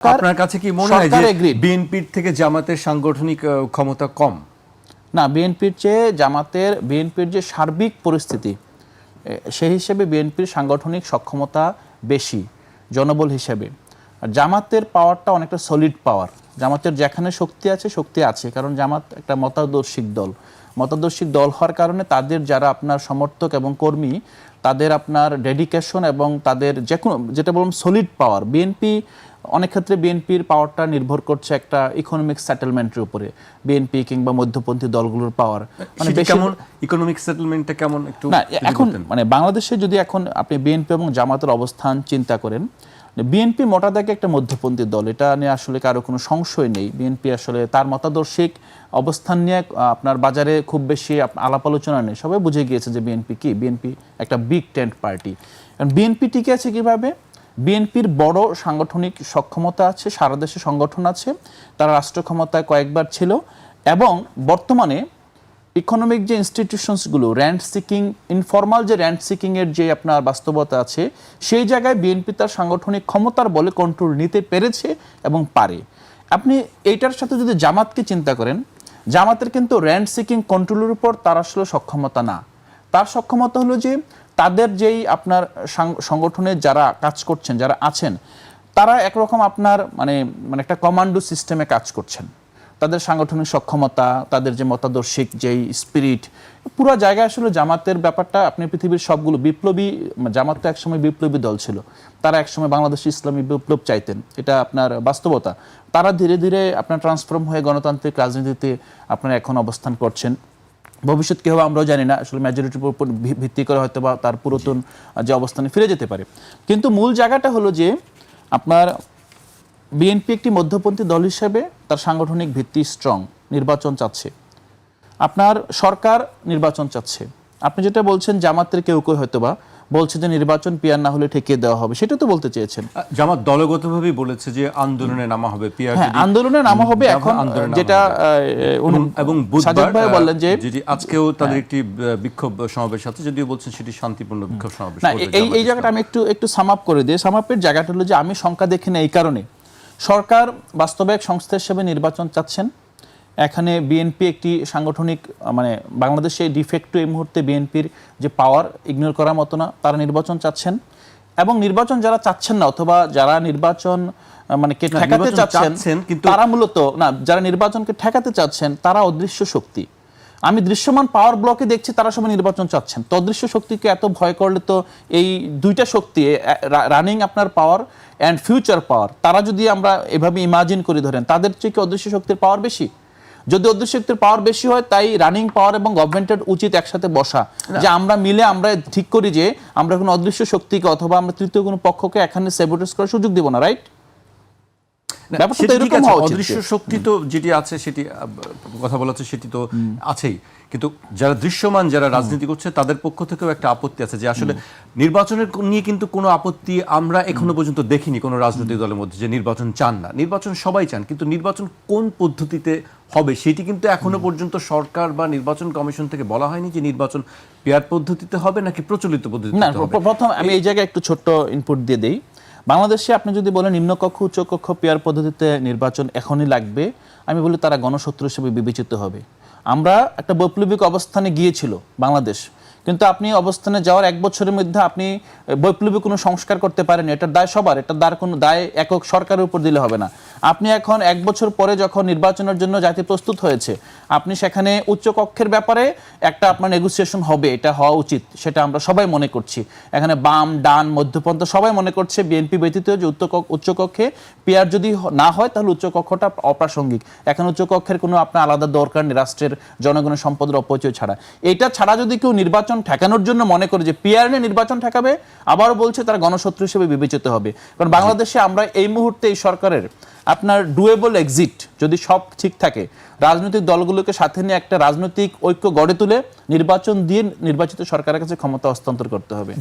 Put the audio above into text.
আপনার কাছে কি মনে হয় যে বিএনপির থেকে জামাতের সাংগঠনিক ক্ষমতা কম? না বিএনপির চেয়ে জামাতের বিএনপির যে সার্বিক পরিস্থিতি সেই হিসেবে বিএনপির সাংগঠনিক সক্ষমতা বেশি জনবল হিসেবে। আর জামাতের পাওয়ারটা অনেকটা সলিড পাওয়ার জামাতের যেখানে শক্তি আছে শক্তি আছে কারণ জামাত একটা মতাদর্শিক দল। মতাদর্শিক দল হওয়ার কারণে তাদের যারা আপনার সমর্থক এবং কর্মী তাদের আপনার ডেডিকেশন এবং তাদের যে কোনো যেটা বললাম সলিড পাওয়ার বিএনপি অনেক ক্ষেত্রে বিএনপির পাওয়ারটা নির্ভর করছে একটা ইকোনমিক সেটেলমেন্টের উপরে বিএনপি কিংবা মধ্যপন্থী দলগুলোর পাওয়ার মানে সেটি কেমন? ইকোনমিক সেটেলমেন্টটা কেমন? একটু না এখন মানে বাংলাদেশে যদি এখন আপনি বিএনপি এবং জামাতের অবস্থান চিন্তা করেন বিএনপি মোটা দাগে একটা মধ্যপন্থী দল, এটা নিয়ে আসলে কারও কোনো সংশয় নেই। বিএনপি আসলে তার মতাদর্শিক অবস্থান নিয়ে আপনার বাজারে খুব বেশি আলাপ আলোচনা নেই। সবাই বুঝে গিয়েছে যে বিএনপি কি? বিএনপি একটা বিগ টেন্ট পার্টি কারণ বিএনপি টিকে আছে কীভাবে? বিএনপির বড় সাংগঠনিক সক্ষমতা আছে, সারা দেশে সংগঠন আছে, তারা রাষ্ট্র ক্ষমতায় কয়েকবার ছিল এবং বর্তমানে ইকোনমিক যে ইনস্টিটিউশনসগুলো র্যান্ড সিকিং ইনফর্মাল যে র্যান্ড সিকিংয়ের যে আপনার বাস্তবতা আছে, সেই জায়গায় বিএনপি তার সাংগঠনিক ক্ষমতার বলে কন্ট্রোল নিতে পেরেছে এবং পারে। আপনি এইটার সাথে যদি জামাতকে চিন্তা করেন, জামাতের কিন্তু র্যান্ড সিকিং কন্ট্রোলের উপর তার আসলে সক্ষমতা না। তার সক্ষমতা হলো যে, তাদের যেই আপনার সাং- সংগঠনে যারা কাজ করছেন, যারা আছেন, তারা একরকম আপনার মানে মানে একটা কমান্ডো সিস্টেমে কাজ করছেন। তাদের সাংগঠনিক সক্ষমতা, তাদের যে মতাদর্শিক যেই স্পিরিট পুরো জায়গায় আসলে জামাতের ব্যাপারটা আপনি পৃথিবীর সবগুলো বিপ্লবী, জামাত তো একসময় বিপ্লবী দল ছিল, তারা একসময় বাংলাদেশ ইসলামী বিপ্লব চাইতেন, এটা আপনার বাস্তবতা। তারা ধীরে ধীরে আপনার ট্রান্সফর্ম হয়ে গণতান্ত্রিক রাজনীতিতে আপনারা এখন অবস্থান করছেন। ভবিষ্যৎ কি হবে আমরাও জানি না, আসলে মেজরিটির উপর ভিত্তি করে হয়তো বা তার পুরাতন যে অবস্থানে ফিরে যেতে পারে। কিন্তু মূল জায়গাটা হলো যে, আপনার বিএনপি একটি মধ্যপন্থী দল হিসেবে তার সাংগঠনিক ভিত্তি স্ট্রং নির্বাচন চাচ্ছে। আপনার সরকার নির্বাচন চাচ্ছে। আপনি যেটা বলছেন জামাতের কেউ কেউ হয়তো বা বলছে যে নির্বাচন পিয়ার না হলে ঠেকিয়ে দেওয়া হবে সেটা তো বলতে চেয়েছেন। জামাত দলগতভাবেই বলেছে যে আন্দোলনে নামা হবে পিআর হ্যাঁ আন্দোলনে নামা হবে এখন যেটা এবং বুধবার ভাই বললেন যে যেটি আজকেও তাদের একটি বিক্ষোভ সমাবেশ আছে যদিও বলছেন সেটি শান্তিপূর্ণ বিক্ষোভ সমাবেশ। না এই- এই জায়গাটা আমি একটু একটু সাম আপ করে দিই। সাম আপের জায়গাটা হলো যে আমি সংখ্যা দেখি না এই কারণে। সরকার বাস্তবায়ক সংস্থা হিসেবে নির্বাচন চাচ্ছেন। এখানে বিএনপি একটি সাংগঠনিক মানে বাংলাদেশে ডিফেক্টো এই মুহূর্তে বিএনপির যে পাওয়ার ইগনোর করার মতো না তারা নির্বাচন চাচ্ছেন। এবং নির্বাচন যারা চাচ্ছেন না অথবা যারা নির্বাচন মানে কে ঠেকাতে চাচ্ছেন, তারা মূলত না যারা নির্বাচনকে ঠেকাতে চাচ্ছেন তারা অদৃশ্য শক্তি। আমি দৃশ্যমান পাওয়ার ব্লকে দেখছি তারা সবাই নির্বাচন চাচ্ছেন। তো অদৃশ্য শক্তিকে এত ভয় করলে তো এই দুইটা শক্তি রানিং আপনার পাওয়ার অ্যান্ড ফিউচার পাওয়ার তারা যদি আমরা এভাবে ইমাজিন করি ধরেন তাদের চেয়ে কি অদৃশ্য শক্তির পাওয়ার বেশি? যদি অদৃশ্য শক্তির পাওয়ার বেশি হয় তাই রানিং পাওয়ার এবং গভর্নমেন্টের উচিত একসাথে বসা। যে আমরা মিলে আমরা ঠিক করি যে আমরা কোনো অদৃশ্য শক্তিকে অথবা আমরা তৃতীয় কোনো পক্ষকে এখানে সেবোটেজ করার সুযোগ দিব না রাইট ব্যাপারটা তো এরকম হওয়া উচিত। অদৃশ্য শক্তি তো যেটি আছে সেটি কথা বলা হচ্ছে সেটি তো আছেই। কিন্তু যারা দৃশ্যমান যারা রাজনীতি করছে তাদের পক্ষ থেকেও একটা আপত্তি আছে যে আসলে নির্বাচনের নিয়ে কিন্তু কোনো আপত্তি আমরা এখনও পর্যন্ত দেখিনি কোনো রাজনৈতিক দলের মধ্যে যে নির্বাচন চান না। নির্বাচন সবাই চান কিন্তু নির্বাচন কোন পদ্ধতিতে হবে সেটি কিন্তু এখনও পর্যন্ত সরকার বা নির্বাচন কমিশন থেকে বলা হয়নি যে নির্বাচন পেয়ার পদ্ধতিতে হবে নাকি প্রচলিত পদ্ধতিতে হবে। প্রথম আমি এই জায়গায় একটু ছোট্ট ইনপুট দিয়ে দেই। বাংলাদেশে আপনি যদি বলেন নিম্নকক্ষ, উচ্চকক্ষ, পেয়ার পদ্ধতিতে নির্বাচন এখনই লাগবে, আমি বলি তারা গণশত্রু হিসেবে বিবেচিত হবে। আমরা একটা বৈপ্লবিক অবস্থানে গিয়েছিল বাংলাদেশ, কিন্তু আপনি অবস্থানে যাওয়ার এক বছরের মধ্যে আপনি বৈপ্লবিক কোনো সংস্কার করতে পারেন এটার দায় সবার এটার দায় কোনো, দায় একক সরকারের উপর দিলে হবে না। আপনি এখন এক বছর পরে যখন নির্বাচনের জন্য জাতি প্রস্তুত হয়েছে আপনি সেখানে উচ্চকক্ষের ব্যাপারে একটা আপনার নেগোসিয়েশন হবে, এটা হওয়া উচিত, সেটা আমরা সবাই মনে করছি। এখানে বাম, ডান, মধ্যপন্থ সবাই মনে করছে বিএনপি ব্যতীত যে উচ্চকক্ষ উচ্চকক্ষে পেয়ার যদি না হয়, তাহলে উচ্চকক্ষটা অপ্রাসঙ্গিক। এখন উচ্চকক্ষের কোনো আপনার আলাদা দরকার নেই, রাষ্ট্রের জনগণের সম্পদের অপচয় ছাড়া। এটা ছাড়া যদি কেউ নির্বাচন ঠেকানোর জন্য মনে করে যে পিয়ার নিয়ে নির্বাচন ঠেকাবে, আবারও বলছে তারা গণশত্রু হিসেবে বিবেচিত হবে। কারণ বাংলাদেশে আমরা এই মুহূর্তে এই সরকারের আপনার ডুয়েবল এক্সিট যদি সব ঠিক থাকে, রাজনৈতিক দলগুলোকে সাথে নিয়ে একটা রাজনৈতিক ঐক্য গড়ে তুলে নির্বাচন দিয়ে নির্বাচিত সরকারের কাছে ক্ষমতা হস্তান্তর করতে হবে।